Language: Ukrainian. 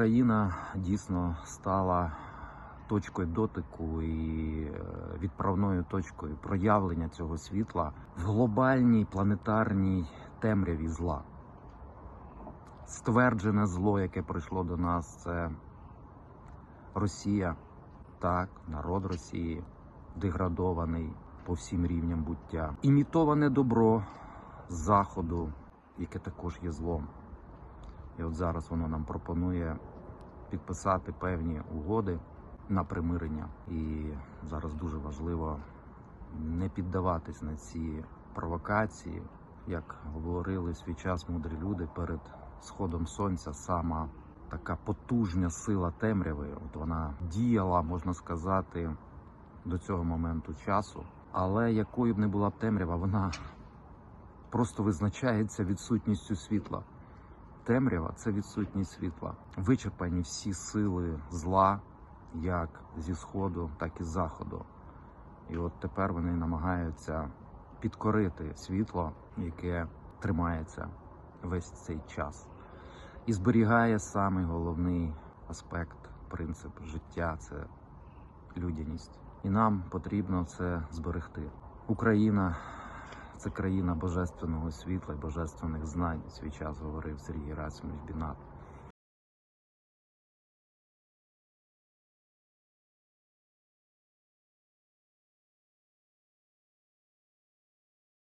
Україна дійсно стала точкою дотику і е, відправною точкою проявлення цього світла в глобальній планетарній темряві зла. Стверджене зло, яке прийшло до нас, це Росія, так, народ Росії, деградований по всім рівням буття. Імітоване добро заходу, яке також є злом. І от зараз воно нам пропонує підписати певні угоди на примирення. І зараз дуже важливо не піддаватись на ці провокації, як говорили в свій час мудрі люди перед сходом сонця, сама така потужна сила темряви. От вона діяла, можна сказати, до цього моменту часу. Але якою б не була б темрява, вона просто визначається відсутністю світла. Темрява це відсутність світла. Вичерпані всі сили зла, як зі сходу, так і з заходу. І от тепер вони намагаються підкорити світло, яке тримається весь цей час, і зберігає самий головний аспект, принцип життя це людяність. І нам потрібно це зберегти. Україна це країна божественного світла і божественних знань. Свій час говорив Сергій Расимович Бінат.